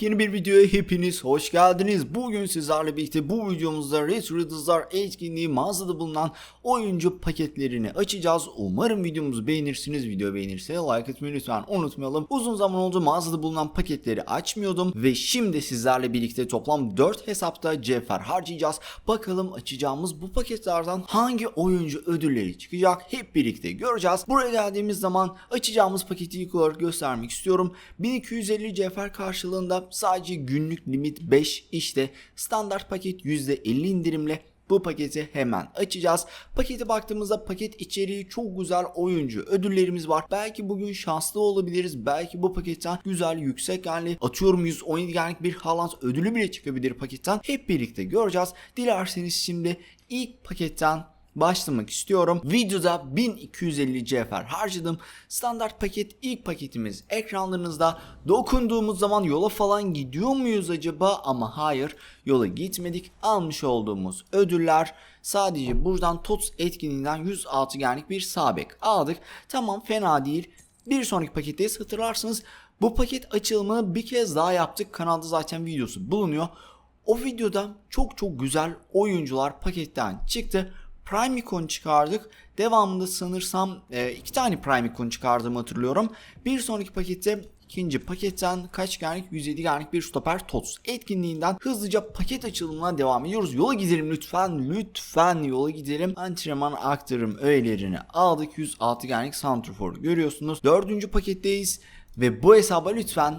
Yepyeni bir videoya hepiniz hoş geldiniz. Bugün sizlerle birlikte bu videomuzda Retro Yıldızlar etkinliği mağazada bulunan oyuncu paketlerini açacağız. Umarım videomuzu beğenirsiniz. Video beğenirse like etmeyi lütfen unutmayalım. Uzun zaman oldu mağazada bulunan paketleri açmıyordum ve şimdi sizlerle birlikte toplam 4 hesapta cevher harcayacağız. Bakalım açacağımız bu paketlerden hangi oyuncu ödülleri çıkacak hep birlikte göreceğiz. Buraya geldiğimiz zaman açacağımız paketi ilk olarak göstermek istiyorum. 1250 cevher karşılığında sadece günlük limit 5 işte standart paket %50 indirimle bu paketi hemen açacağız. Pakete baktığımızda paket içeriği çok güzel oyuncu ödüllerimiz var. Belki bugün şanslı olabiliriz. Belki bu paketten güzel yüksek yani atıyorum 117 genlik bir Haaland ödülü bile çıkabilir paketten. Hep birlikte göreceğiz. Dilerseniz şimdi ilk paketten başlamak istiyorum. Videoda 1250 cevher harcadım. Standart paket ilk paketimiz ekranlarınızda. Dokunduğumuz zaman yola falan gidiyor muyuz acaba? Ama hayır yola gitmedik. Almış olduğumuz ödüller sadece buradan TOTS etkinliğinden 106 genlik bir sabek aldık. Tamam fena değil. Bir sonraki paketteyiz. Hatırlarsınız bu paket açılımını bir kez daha yaptık. Kanalda zaten videosu bulunuyor. O videoda çok çok güzel oyuncular paketten çıktı. Prime Icon çıkardık. Devamında sanırsam e, iki tane Prime Icon çıkardığımı hatırlıyorum. Bir sonraki pakette ikinci paketten kaç genlik 107 genlik bir stoper TOTS etkinliğinden hızlıca paket açılımına devam ediyoruz. Yola gidelim lütfen lütfen yola gidelim. Antrenman aktarım öğelerini aldık. 106 genlik Santrofor görüyorsunuz. Dördüncü paketteyiz ve bu hesaba lütfen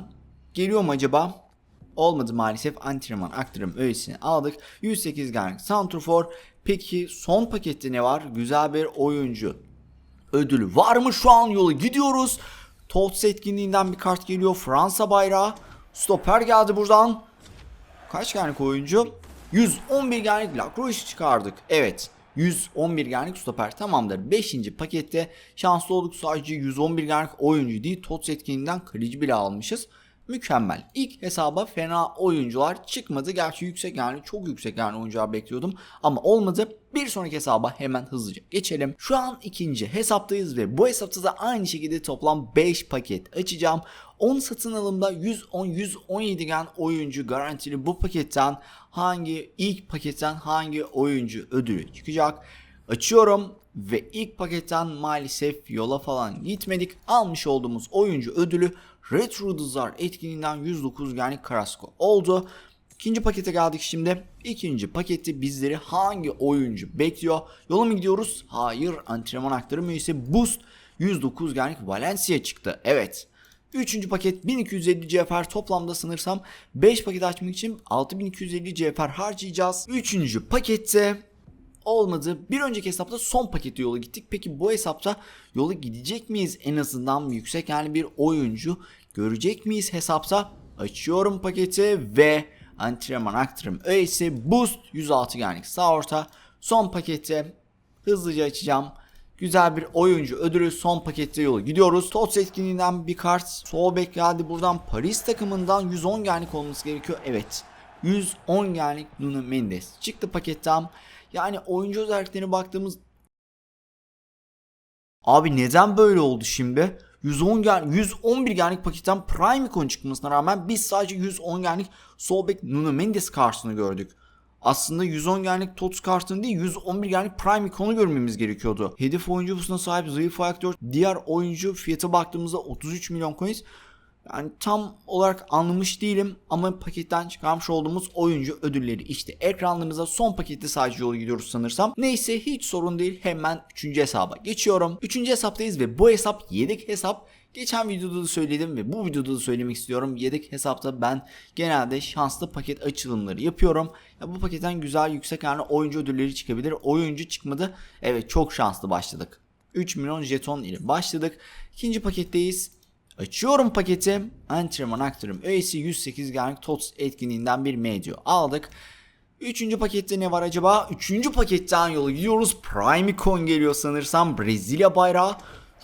geliyor mu acaba? Olmadı maalesef antrenman aktarım öğesini aldık. 108 genlik Santrofor. Peki son pakette ne var? Güzel bir oyuncu ödülü var mı? Şu an yola gidiyoruz. TOTS etkinliğinden bir kart geliyor. Fransa bayrağı. Stoper geldi buradan. Kaç genlik oyuncu? 111 genlik Lacroix çıkardık. Evet. 111 genlik stoper tamamdır. 5. pakette şanslı olduk sadece 111 genlik oyuncu değil TOTS etkinliğinden kaleci bile almışız mükemmel. İlk hesaba fena oyuncular çıkmadı. Gerçi yüksek yani çok yüksek yani oyuncular bekliyordum ama olmadı. Bir sonraki hesaba hemen hızlıca geçelim. Şu an ikinci hesaptayız ve bu hesapta da aynı şekilde toplam 5 paket açacağım. 10 satın alımda 110-117 gen oyuncu garantili bu paketten hangi ilk paketten hangi oyuncu ödülü çıkacak? Açıyorum ve ilk paketten maalesef yola falan gitmedik. Almış olduğumuz oyuncu ödülü Retro Yıldızlar etkinliğinden 109 yani Carrasco oldu. İkinci pakete geldik şimdi. İkinci pakette bizleri hangi oyuncu bekliyor? Yola mı gidiyoruz? Hayır. Antrenman aktarım üyesi Boost 109 genlik Valencia çıktı. Evet. Üçüncü paket 1250 cevher toplamda sanırsam 5 paket açmak için 6250 cevher harcayacağız. Üçüncü pakette olmadı. Bir önceki hesapta son paketi yola gittik. Peki bu hesapta yola gidecek miyiz? En azından yüksek yani bir oyuncu görecek miyiz hesapta? Açıyorum paketi ve antrenman aktarım öğesi boost 106 genlik sağ orta. Son paketi hızlıca açacağım. Güzel bir oyuncu ödülü son pakette yola gidiyoruz. TOTS etkinliğinden bir kart. Sol bek geldi buradan. Paris takımından 110 genlik olması gerekiyor. Evet. 110 genlik Nuno Mendes çıktı paketten. Yani oyuncu özelliklerine baktığımız Abi neden böyle oldu şimdi? 110 gen 111 genlik paketten Prime Icon çıkmasına rağmen biz sadece 110 genlik sol bek Nuno Mendes kartını gördük. Aslında 110 genlik TOTS kartını değil 111 genlik Prime Icon'u görmemiz gerekiyordu. Hedef oyuncu sahip zayıf faktör diğer oyuncu fiyata baktığımızda 33 milyon coins. Yani tam olarak anlamış değilim ama paketten çıkarmış olduğumuz oyuncu ödülleri işte ekranlarınıza son pakette sadece yolu gidiyoruz sanırsam. Neyse hiç sorun değil hemen 3. hesaba geçiyorum. 3. hesaptayız ve bu hesap yedek hesap. Geçen videoda da söyledim ve bu videoda da söylemek istiyorum. Yedek hesapta ben genelde şanslı paket açılımları yapıyorum. Ya bu paketten güzel yüksek yani oyuncu ödülleri çıkabilir. Oyuncu çıkmadı. Evet çok şanslı başladık. 3 milyon jeton ile başladık. İkinci paketteyiz. Açıyorum paketi. Antrenman aktarım öğesi 108 genlik TOTS etkinliğinden bir medyo aldık. Üçüncü pakette ne var acaba? Üçüncü paketten yola gidiyoruz. Prime Icon geliyor sanırsam. Brezilya bayrağı.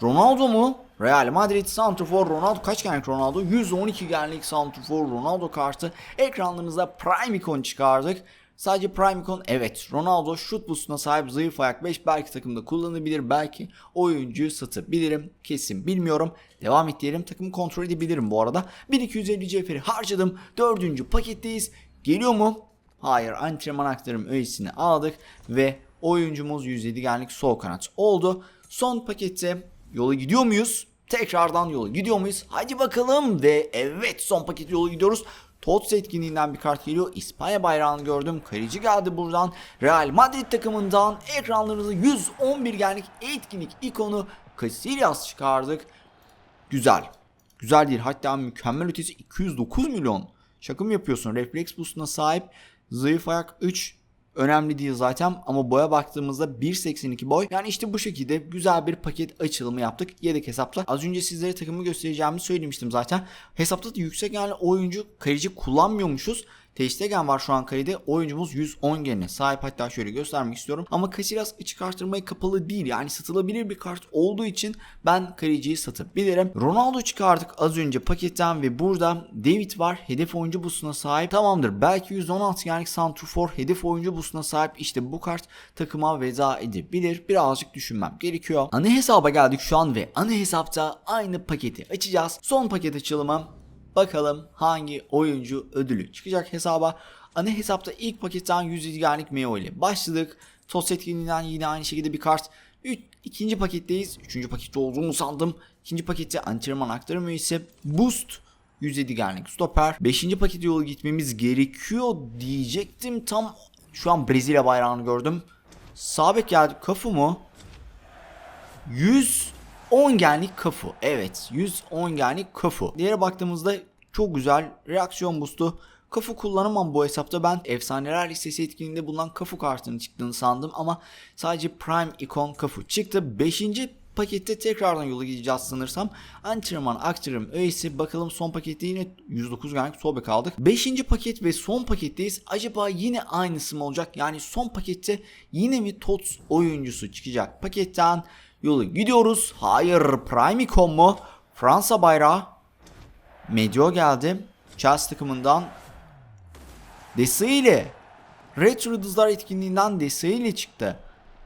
Ronaldo mu? Real Madrid Santrfor Ronaldo kaç genlik Ronaldo? 112 genlik Santrfor Ronaldo kartı. Ekranlarınıza Prime Icon çıkardık. Sadece Prime Icon evet Ronaldo şut boostuna sahip zayıf ayak 5 belki takımda kullanabilir belki oyuncuyu satabilirim kesin bilmiyorum. Devam et diyelim takımı kontrol edebilirim bu arada. 1250 cevheri harcadım. Dördüncü paketteyiz. Geliyor mu? Hayır antrenman aktarım öğesini aldık ve oyuncumuz 107 genlik sol kanat oldu. Son pakette yola gidiyor muyuz? Tekrardan yola gidiyor muyuz? Hadi bakalım ve evet son paket yola gidiyoruz. TOTS etkinliğinden bir kart geliyor. İspanya bayrağını gördüm. Kaleci geldi buradan. Real Madrid takımından ekranlarınızı 111 genlik etkinlik ikonu Casillas çıkardık. Güzel. Güzel değil. Hatta mükemmel ötesi 209 milyon. Şaka mı yapıyorsun? Refleks boostuna sahip zayıf ayak 3 önemli değil zaten ama boya baktığımızda 1.82 boy. Yani işte bu şekilde güzel bir paket açılımı yaptık yedek hesapla. Az önce sizlere takımı göstereceğimi söylemiştim zaten. Hesapta da yüksek yani oyuncu kaleci kullanmıyormuşuz. Teştegen var şu an kalede. Oyuncumuz 110 genine sahip. Hatta şöyle göstermek istiyorum. Ama Casillas açık artırmaya kapalı değil. Yani satılabilir bir kart olduğu için ben kaleciyi satabilirim. Ronaldo çıkardık az önce paketten ve burada David var. Hedef oyuncu busuna sahip. Tamamdır. Belki 116 yani Santrfor hedef oyuncu busuna sahip. İşte bu kart takıma veda edebilir. Birazcık düşünmem gerekiyor. Ana hesaba geldik şu an ve ana hesapta aynı paketi açacağız. Son paket açılımı Bakalım hangi oyuncu ödülü çıkacak hesaba. Ana hesapta ilk paketten 107 genlik Meo ile başladık. TOS etkinliğinden yine aynı şekilde bir kart. Üç, ikinci paketteyiz. Üçüncü pakette olduğunu sandım. İkinci pakette antrenman aktarım üyesi. Boost 107 genlik stoper. Beşinci pakete yolu gitmemiz gerekiyor diyecektim. Tam şu an Brezilya bayrağını gördüm. Sabek geldi. Kafu mu? 110 genlik kafu. Evet 110 genlik kafu. Diğere baktığımızda çok güzel reaksiyon boost'u. Kafu kullanamam bu hesapta. Ben efsaneler listesi etkinliğinde bulunan kafu kartının çıktığını sandım ama sadece Prime Icon kafu çıktı. 5. pakette tekrardan yola gideceğiz sanırsam. Antrenman aktarım öğesi bakalım son pakette yine 109 genlik sol bek aldık. 5. paket ve son paketteyiz. Acaba yine aynısı mı olacak? Yani son pakette yine mi TOTS oyuncusu çıkacak? Paketten yolu gidiyoruz. Hayır Prime Icon mu? Fransa bayrağı. Medio geldi. Chelsea takımından Desai ile Retro Yıldızlar etkinliğinden Desai ile çıktı.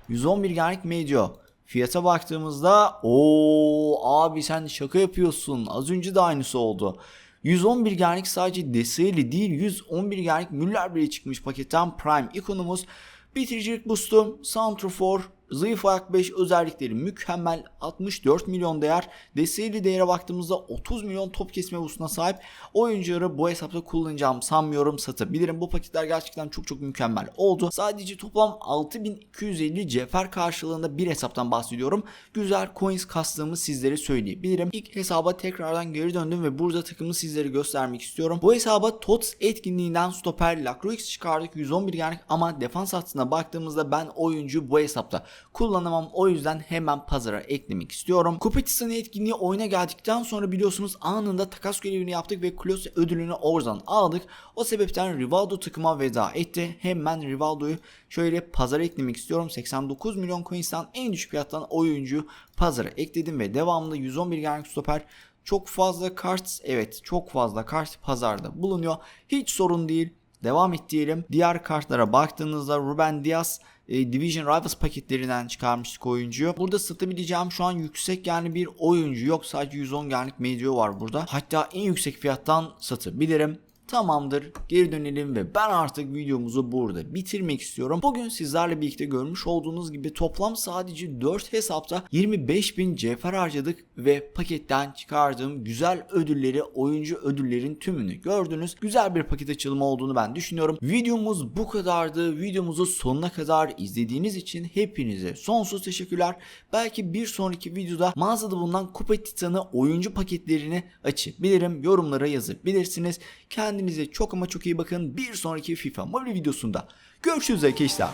111 genlik Medio. Fiyata baktığımızda o abi sen şaka yapıyorsun. Az önce de aynısı oldu. 111 genlik sadece Desai değil 111 genlik Müller bile çıkmış paketten Prime ikonumuz. Bitiricilik boost'u, Santrofor, zayıf ayak 5 özellikleri mükemmel 64 milyon değer. Deseyli değere baktığımızda 30 milyon top kesme boostuna sahip. Oyuncuları bu hesapta kullanacağım sanmıyorum satabilirim. Bu paketler gerçekten çok çok mükemmel oldu. Sadece toplam 6250 cefer karşılığında bir hesaptan bahsediyorum. Güzel coins kastığımı sizlere söyleyebilirim. İlk hesaba tekrardan geri döndüm ve burada takımı sizlere göstermek istiyorum. Bu hesaba TOTS etkinliğinden stoper Lacroix çıkardık 111 genlik ama defans hattına baktığımızda ben oyuncu bu hesapta kullanamam. O yüzden hemen pazara eklemek istiyorum. Kupetistan etkinliği oyuna geldikten sonra biliyorsunuz anında takas görevini yaptık ve Klose ödülünü oradan aldık. O sebepten Rivaldo takıma veda etti. Hemen Rivaldo'yu şöyle pazara eklemek istiyorum. 89 milyon coins'ten en düşük fiyattan oyuncuyu pazara ekledim ve devamında 111 genlik stoper çok fazla kart evet çok fazla kart pazarda bulunuyor. Hiç sorun değil. Devam et diyelim. Diğer kartlara baktığınızda Ruben Diaz e, Division Rivals paketlerinden çıkarmıştık oyuncuyu. Burada satabileceğim şu an yüksek yani bir oyuncu yok. Sadece 110 genlik Medio var burada. Hatta en yüksek fiyattan satabilirim. Tamamdır geri dönelim ve ben artık videomuzu burada bitirmek istiyorum. Bugün sizlerle birlikte görmüş olduğunuz gibi toplam sadece 4 hesapta 25.000 cevher harcadık ve paketten çıkardığım güzel ödülleri oyuncu ödüllerin tümünü gördünüz. Güzel bir paket açılımı olduğunu ben düşünüyorum. Videomuz bu kadardı. Videomuzu sonuna kadar izlediğiniz için hepinize sonsuz teşekkürler. Belki bir sonraki videoda mağazada bulunan Kupa Titanı oyuncu paketlerini açabilirim. Yorumlara yazabilirsiniz. Kendinize çok ama çok iyi bakın. Bir sonraki FIFA Mobile videosunda görüşürüz arkadaşlar.